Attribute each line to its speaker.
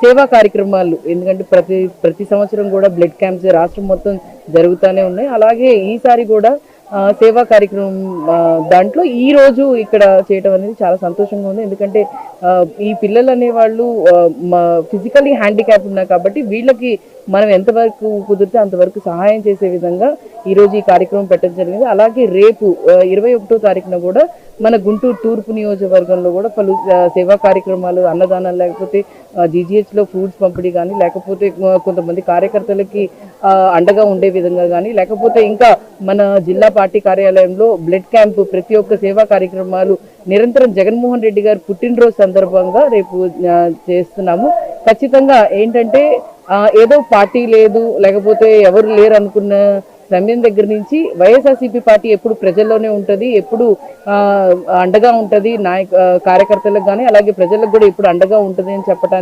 Speaker 1: సేవా కార్యక్రమాలు. ఎందుకంటే ప్రతి ప్రతి సంవత్సరం కూడా బ్లడ్ క్యాంప్స్ రాష్ట్రం మొత్తం జరుగుతూనే ఉన్నాయి. అలాగే ఈసారి కూడా సేవా కార్యక్రమం దాంట్లో ఈ రోజు ఇక్కడ చేయటం అనేది చాలా సంతోషంగా ఉంది. ఎందుకంటే ఈ పిల్లలు అనేవాళ్ళు ఫిజికల్లీ హ్యాండిక్యాప్ ఉన్నారు కాబట్టి వీళ్ళకి మనం ఎంతవరకు కుదిరితే అంతవరకు సహాయం చేసే విధంగా ఈ రోజు ఈ కార్యక్రమం పెట్టడం జరిగింది. అలాగే రేపు ఇరవై ఒకటో తారీఖున కూడా మన గుంటూరు తూర్పు నియోజకవర్గంలో కూడా పలు సేవా కార్యక్రమాలు అన్నదానాలు లేకపోతే జీజీహెచ్లో ఫ్రూట్స్ పంపిణీ కానీ లేకపోతే కొంతమంది కార్యకర్తలకి అండగా ఉండే విధంగా కానీ లేకపోతే ఇంకా మన జిల్లా పార్టీ కార్యాలయంలో బ్లడ్ క్యాంప్ ప్రతి ఒక్క సేవా కార్యక్రమాలు నిరంతరం జగన్మోహన్ రెడ్డి గారు పుట్టినరోజు సందర్భంగా రేపు చేస్తున్నాము. ఖచ్చితంగా ఏంటంటే ఆ, ఏదో పార్టీ లేదు లేకపోతే ఎవరు లేరు అనుకున్న సమయం దగ్గర నుంచి వైఎస్ఆర్సీపీ పార్టీ ఎప్పుడు ప్రజల్లోనే ఉంటది ఎప్పుడు ఆ, అండగా ఉంటది నాయక కార్యకర్తలకు కానీ అలాగే ప్రజలకు కూడా ఎప్పుడు అండగా ఉంటది అని చెప్పడానికి